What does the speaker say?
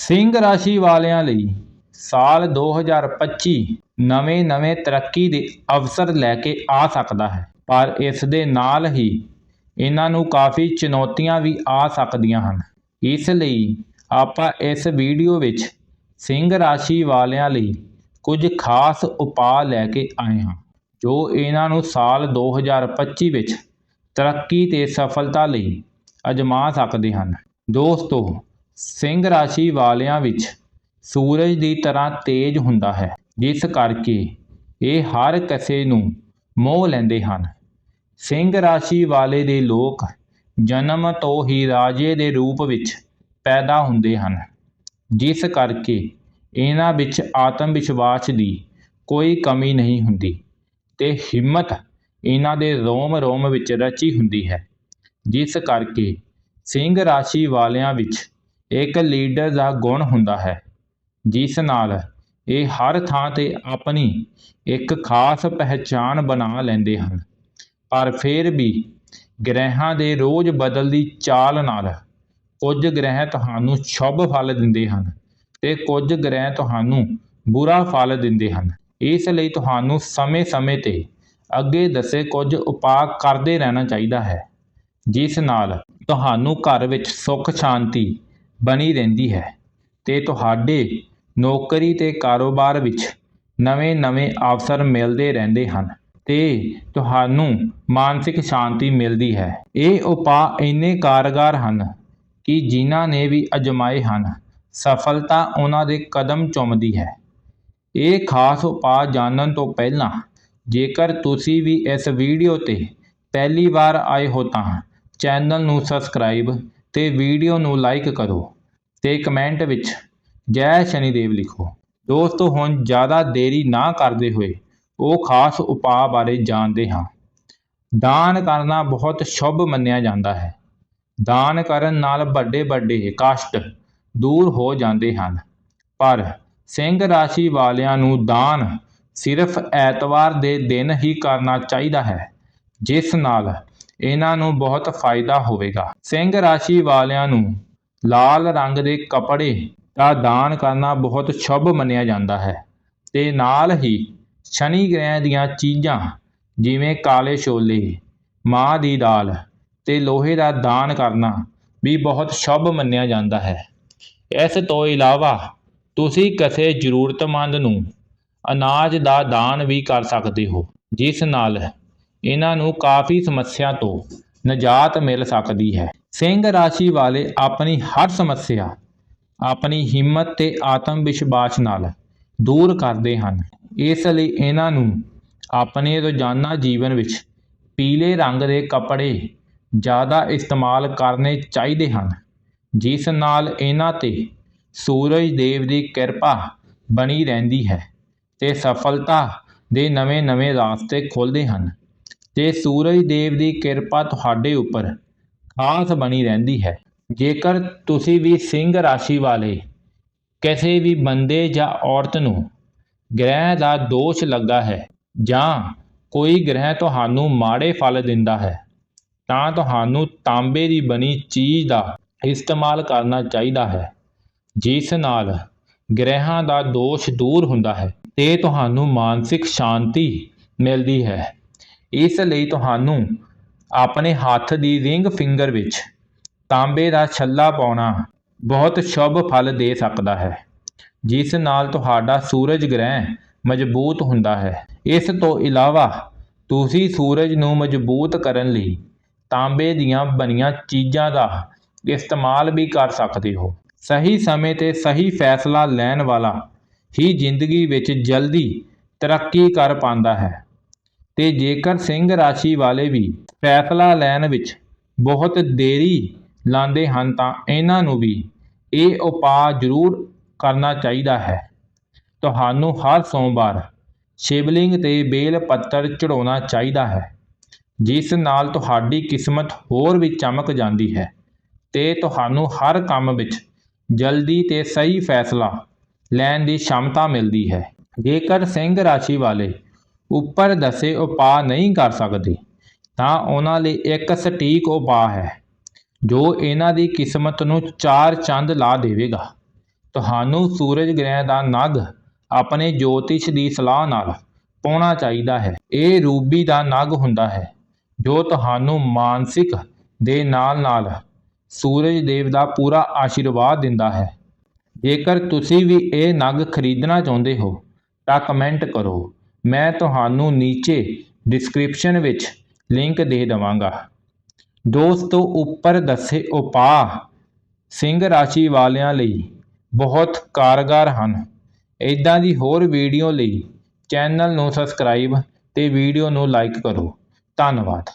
ਸਿੰਘ ਰਾਸ਼ੀ ਵਾਲਿਆਂ ਲਈ ਸਾਲ 2025 ਨਵੇਂ-ਨਵੇਂ ਤਰੱਕੀ ਦੇ ਅਵਸਰ ਲੈ ਕੇ ਆ ਸਕਦਾ ਹੈ। ਪਰ ਇਸ ਦੇ ਨਾਲ ਹੀ ਇਹਨਾਂ ਨੂੰ ਕਾਫੀ ਚੁਣੌਤੀਆਂ ਵੀ ਆ ਸਕਦੀਆਂ ਹਨ। ਇਸ ਲਈ ਆਪਾਂ ਇਸ ਵੀਡੀਓ ਵਿੱਚ ਸਿੰਘ ਰਾਸ਼ੀ ਵਾਲਿਆਂ ਲਈ ਕੁਝ ਖਾਸ ਉਪਾਅ ਲੈ ਕੇ ਆਏ ਹਾਂ, ਜੋ ਇਹਨਾਂ ਨੂੰ ਸਾਲ 2025 ਵਿੱਚ ਤਰੱਕੀ ਤੇ ਸਫਲਤਾ ਲਈ ਅਜਮਾ ਸਕਦੇ ਹਨ। ਦੋਸਤੋ ਸਿੰਘ ਰਾਸ਼ੀ ਵਾਲਿਆਂ ਵਿੱਚ ਸੂਰਜ ਦੀ ਤਰ੍ਹਾਂ ਤੇਜ਼ ਹੁੰਦਾ ਹੈ, ਜਿਸ ਕਰਕੇ ਇਹ ਹਰ ਕਿਸੇ ਨੂੰ ਮੋਹ ਲੈਂਦੇ ਹਨ। ਸਿੰਘ ਰਾਸ਼ੀ ਵਾਲੇ ਦੇ ਲੋਕ ਜਨਮ ਤੋਂ ਹੀ ਰਾਜੇ ਦੇ ਰੂਪ ਵਿੱਚ ਪੈਦਾ ਹੁੰਦੇ ਹਨ, ਜਿਸ ਕਰਕੇ ਇਹਨਾਂ ਵਿੱਚ ਆਤਮ ਵਿਸ਼ਵਾਸ ਦੀ ਕੋਈ ਕਮੀ ਨਹੀਂ ਹੁੰਦੀ ਤੇ ਹਿੰਮਤ ਇਹਨਾਂ ਦੇ ਰੋਮ ਰੋਮ ਵਿੱਚ ਰਚੀ ਹੁੰਦੀ ਹੈ, ਜਿਸ ਕਰਕੇ ਸਿੰਘ ਰਾਸ਼ੀ ਵਾਲਿਆਂ ਵਿੱਚ ਇੱਕ ਲੀਡਰ ਦਾ ਗੁਣ ਹੁੰਦਾ ਹੈ, ਜਿਸ ਨਾਲ ਇਹ ਹਰ ਥਾਂ ਤੇ ਆਪਣੀ ਇੱਕ ਖਾਸ ਪਹਿਚਾਣ ਬਣਾ ਲੈਂਦੇ ਹਨ। ਪਰ ਫਿਰ ਵੀ ਗ੍ਰਹਿਆਂ ਦੇ ਰੋਜ਼ ਬਦਲਦੀ ਚਾਲ ਨਾਲ ਕੁਝ ਗ੍ਰਹਿ ਤੁਹਾਨੂੰ ਸ਼ੁਭ ਫਲ ਦਿੰਦੇ ਹਨ ਅਤੇ ਕੁਝ ਗ੍ਰਹਿ ਤੁਹਾਨੂੰ ਬੁਰਾ ਫਲ ਦਿੰਦੇ ਹਨ। ਇਸ ਲਈ ਤੁਹਾਨੂੰ ਸਮੇਂ-ਸਮੇਂ ਤੇ ਅੱਗੇ ਦੱਸੇ ਕੁਝ ਉਪਾਅ ਕਰਦੇ ਰਹਿਣਾ ਚਾਹੀਦਾ ਹੈ, ਜਿਸ ਨਾਲ ਤੁਹਾਨੂੰ ਘਰ ਵਿੱਚ ਸੁੱਖ ਸ਼ਾਂਤੀ ਬਣੀ ਰਹਿੰਦੀ ਹੈ ਤੇ ਤੁਹਾਡੇ ਨੌਕਰੀ ਤੇ ਕਾਰੋਬਾਰ ਵਿੱਚ ਨਵੇਂ-ਨਵੇਂ ਅਵਸਰ ਮਿਲਦੇ ਰਹਿੰਦੇ ਹਨ ਤੇ ਤੁਹਾਨੂੰ ਮਾਨਸਿਕ ਸ਼ਾਂਤੀ ਮਿਲਦੀ ਹੈ। ਇਹ ਉਪਾਅ ਇੰਨੇ ਕਾਰਗਰ ਹਨ ਕਿ ਜਿਨ੍ਹਾਂ ਨੇ ਵੀ ਅਜਮਾਏ ਹਨ, ਸਫਲਤਾ ਉਹਨਾਂ ਦੇ ਕਦਮ ਚੁੰਮਦੀ ਹੈ। ਇਹ ਖਾਸ ਉਪਾਅ ਜਾਣਨ ਤੋਂ ਪਹਿਲਾਂ ਜੇਕਰ ਤੁਸੀਂ ਵੀ ਇਸ ਵੀਡੀਓ ਤੇ ਪਹਿਲੀ ਵਾਰ ਆਏ ਹੋ ਤਾਂ ਚੈਨਲ ਨੂੰ ਸਬਸਕ੍ਰਾਈਬ ਅਤੇ ਵੀਡੀਓ ਨੂੰ ਲਾਈਕ ਕਰੋ ਅਤੇ ਕਮੈਂਟ ਵਿੱਚ ਜੈ ਸ਼ਨੀਦੇਵ ਲਿਖੋ। ਦੋਸਤੋ, ਹੁਣ ਜ਼ਿਆਦਾ ਦੇਰੀ ਨਾ ਕਰਦੇ ਹੋਏ ਉਹ ਖਾਸ ਉਪਾਅ ਬਾਰੇ ਜਾਣਦੇ ਹਾਂ। ਦਾਨ ਕਰਨਾ ਬਹੁਤ ਸ਼ੁਭ ਮੰਨਿਆ ਜਾਂਦਾ ਹੈ। ਦਾਨ ਕਰਨ ਨਾਲ ਵੱਡੇ ਵੱਡੇ ਕਸ਼ਟ ਦੂਰ ਹੋ ਜਾਂਦੇ ਹਨ। ਪਰ ਸਿੰਘ ਰਾਸ਼ੀ ਵਾਲਿਆਂ ਨੂੰ ਦਾਨ ਸਿਰਫ ਐਤਵਾਰ ਦੇ ਦਿਨ ਹੀ ਕਰਨਾ ਚਾਹੀਦਾ ਹੈ, ਜਿਸ ਨਾਲ ਇਹਨਾਂ ਨੂੰ ਬਹੁਤ ਫਾਇਦਾ ਹੋਵੇਗਾ। ਸਿੰਘ ਰਾਸ਼ੀ ਵਾਲਿਆਂ ਨੂੰ ਲਾਲ ਰੰਗ ਦੇ ਕੱਪੜੇ ਦਾ ਦਾਨ ਕਰਨਾ ਬਹੁਤ ਸ਼ੁਭ ਮੰਨਿਆ ਜਾਂਦਾ ਹੈ ਤੇ ਨਾਲ ਹੀ ਸ਼ਨੀ ਗ੍ਰਹਿ ਦੀਆਂ ਚੀਜ਼ਾਂ ਜਿਵੇਂ ਕਾਲੇ ਛੋਲੇ, ਮਾਂ ਦੀ ਦਾਲ ਤੇ ਲੋਹੇ ਦਾ ਦਾਨ ਕਰਨਾ ਵੀ ਬਹੁਤ ਸ਼ੁਭ ਮੰਨਿਆ ਜਾਂਦਾ ਹੈ। ਇਸ ਤੋਂ ਇਲਾਵਾ ਤੁਸੀਂ ਕਿਸੇ ਜ਼ਰੂਰਤਮੰਦ ਨੂੰ ਅਨਾਜ ਦਾ ਦਾਨ ਵੀ ਕਰ ਸਕਦੇ ਹੋ, ਜਿਸ ਨਾਲ ਇਹਨਾਂ ਨੂੰ ਕਾਫੀ ਸਮੱਸਿਆ ਤੋਂ ਨਜਾਤ ਮਿਲ ਸਕਦੀ ਹੈ। ਸਿੰਘ ਰਾਸ਼ੀ ਵਾਲੇ ਆਪਣੀ ਹਰ ਸਮੱਸਿਆ, ਆਪਣੀ ਹਿੰਮਤ ਤੇ ਆਤਮ ਵਿਸ਼ਵਾਸ ਨਾਲ ਦੂਰ ਕਰਦੇ ਹਨ। ਇਸ ਲਈ ਇਹਨਾਂ ਨੂੰ ਆਪਣੇ ਰੋਜ਼ਾਨਾ ਜੀਵਨ ਵਿੱਚ ਪੀਲੇ ਰੰਗ ਦੇ ਕੱਪੜੇ ਜ਼ਿਆਦਾ ਇਸਤੇਮਾਲ ਕਰਨੇ ਚਾਹੀਦੇ ਹਨ, ਜਿਸ ਨਾਲ ਇਹਨਾਂ ਤੇ ਸੂਰਜ ਦੇਵ ਦੀ ਕਿਰਪਾ ਬਣੀ ਰਹਿੰਦੀ ਹੈ ਤੇ ਸਫਲਤਾ ਦੇ ਨਵੇਂ-ਨਵੇਂ ਰਾਸਤੇ ਖੁੱਲ੍ਹਦੇ ਹਨ। ਤੇ ਸੂਰਜ ਦੇਵ ਦੀ ਕਿਰਪਾ ਤੁਹਾਡੇ ਉੱਪਰ ਖਾਸ ਬਣੀ ਰਹਿੰਦੀ ਹੈ। ਜੇਕਰ ਤੁਸੀਂ ਵੀ ਸਿੰਘ ਰਾਸ਼ੀ ਵਾਲੇ ਕਿਸੇ ਵੀ ਬੰਦੇ ਜਾਂ ਔਰਤ ਨੂੰ ਗ੍ਰਹਿ ਦਾ ਦੋਸ਼ ਲੱਗਾ ਹੈ ਜਾਂ ਕੋਈ ਗ੍ਰਹਿ ਤੁਹਾਨੂੰ ਮਾੜੇ ਫਲ ਦਿੰਦਾ ਹੈ, ਤਾਂ ਤੁਹਾਨੂੰ ਤਾਂਬੇ ਦੀ ਬਣੀ ਚੀਜ਼ ਦਾ ਇਸਤੇਮਾਲ ਕਰਨਾ ਚਾਹੀਦਾ ਹੈ, ਜਿਸ ਨਾਲ ਗ੍ਰਹਿਾਂ ਦਾ ਦੋਸ਼ ਦੂਰ ਹੁੰਦਾ ਹੈ ਤੇ ਤੁਹਾਨੂੰ ਮਾਨਸਿਕ ਸ਼ਾਂਤੀ ਮਿਲਦੀ ਹੈ। ਇਸ ਲਈ ਤੁਹਾਨੂੰ ਆਪਣੇ ਹੱਥ ਦੀ ਰਿੰਗ ਫਿੰਗਰ ਵਿੱਚ ਤਾਂਬੇ ਦਾ ਛੱਲਾ ਪਾਉਣਾ ਬਹੁਤ ਸ਼ੁਭ ਫਲ ਦੇ ਸਕਦਾ ਹੈ, ਜਿਸ ਨਾਲ ਤੁਹਾਡਾ ਸੂਰਜ ਗ੍ਰਹਿ ਮਜ਼ਬੂਤ ਹੁੰਦਾ ਹੈ। ਇਸ ਤੋਂ ਇਲਾਵਾ ਤੁਸੀਂ ਸੂਰਜ ਨੂੰ ਮਜ਼ਬੂਤ ਕਰਨ ਲਈ ਤਾਂਬੇ ਦੀਆਂ ਬਣੀਆਂ ਚੀਜ਼ਾਂ ਦਾ ਇਸਤੇਮਾਲ ਵੀ ਕਰ ਸਕਦੇ ਹੋ। ਸਹੀ ਸਮੇਂ ਤੇ ਸਹੀ ਫੈਸਲਾ ਲੈਣ ਵਾਲਾ ਹੀ ਜ਼ਿੰਦਗੀ ਵਿੱਚ ਜਲਦੀ ਤਰੱਕੀ ਕਰ ਪਾਉਂਦਾ ਹੈ। ਤੇ ਜੇਕਰ ਸਿੰਘ ਰਾਸ਼ੀ ਵਾਲੇ ਵੀ ਫੈਸਲਾ ਲੈਣ ਵਿੱਚ ਬਹੁਤ ਦੇਰੀ ਲਾਉਂਦੇ ਹਨ ਤਾਂ ਇਹਨਾਂ ਨੂੰ ਵੀ ਇਹ ਉਪਾਅ ਜ਼ਰੂਰ ਕਰਨਾ ਚਾਹੀਦਾ ਹੈ। ਤੁਹਾਨੂੰ ਹਰ ਸੋਮਵਾਰ ਸ਼ਿਵਲਿੰਗ ਤੇ ਬੇਲ ਪੱਤਰ ਚੜਾਉਣਾ ਚਾਹੀਦਾ ਹੈ, ਜਿਸ ਨਾਲ ਤੁਹਾਡੀ ਕਿਸਮਤ ਹੋਰ ਵੀ ਚਮਕ ਜਾਂਦੀ ਹੈ ਤੇ ਤੁਹਾਨੂੰ ਹਰ ਕੰਮ ਵਿੱਚ ਜਲਦੀ ਤੇ ਸਹੀ ਫੈਸਲਾ ਲੈਣ ਦੀ ਸ਼ਮਤਾ ਮਿਲਦੀ ਹੈ। ਜੇਕਰ ਸਿੰਘ ਰਾਸ਼ੀ ਵਾਲੇ ਉੱਪਰ ਦੱਸੇ ਉਪਾਅ ਨਹੀਂ ਕਰ ਸਕਦੇ, ਤਾਂ ਉਹਨਾਂ ਲਈ ਇੱਕ ਸਟੀਕ ਉਪਾਅ ਹੈ, ਜੋ ਇਹਨਾਂ ਦੀ ਕਿਸਮਤ ਨੂੰ ਚਾਰ ਚੰਦ ਲਾ ਦੇਵੇਗਾ। ਤੁਹਾਨੂੰ ਸੂਰਜ ਗ੍ਰਹਿ ਦਾ ਨਗ ਆਪਣੇ ਜੋਤਿਸ਼ ਦੀ ਸਲਾਹ ਨਾਲ ਪਾਉਣਾ ਚਾਹੀਦਾ ਹੈ। ਇਹ ਰੂਬੀ ਦਾ ਨਗ ਹੁੰਦਾ ਹੈ, ਜੋ ਤੁਹਾਨੂੰ ਮਾਨਸਿਕ ਦੇ ਨਾਲ ਨਾਲ ਸੂਰਜ ਦੇਵ ਦਾ ਪੂਰਾ ਆਸ਼ੀਰਵਾਦ ਦਿੰਦਾ ਹੈ। ਜੇਕਰ ਤੁਸੀਂ ਵੀ ਇਹ ਨਗ ਖਰੀਦਣਾ ਚਾਹੁੰਦੇ ਹੋ, ਤਾਂ ਕਮੈਂਟ ਕਰੋ। ਮੈਂ ਤੁਹਾਨੂੰ ਨੀਚੇ ਡਿਸਕ੍ਰਿਪਸ਼ਨ ਵਿੱਚ ਲਿੰਕ ਦੇ ਦੇਵਾਂਗਾ। ਦੋਸਤੋ, ਉੱਪਰ ਦੱਸੇ ਉਪਾਅ ਸਿੰਘ ਰਾਸ਼ੀ ਵਾਲਿਆਂ ਲਈ ਬਹੁਤ ਕਾਰਗਰ ਹਨ। ਇਦਾਂ ਦੀ ਹੋਰ ਵੀਡੀਓ ਲਈ ਚੈਨਲ ਨੂੰ ਸਬਸਕ੍ਰਾਈਬ ਤੇ ਵੀਡੀਓ ਨੂੰ ਲਾਈਕ ਕਰੋ। ਧੰਨਵਾਦ।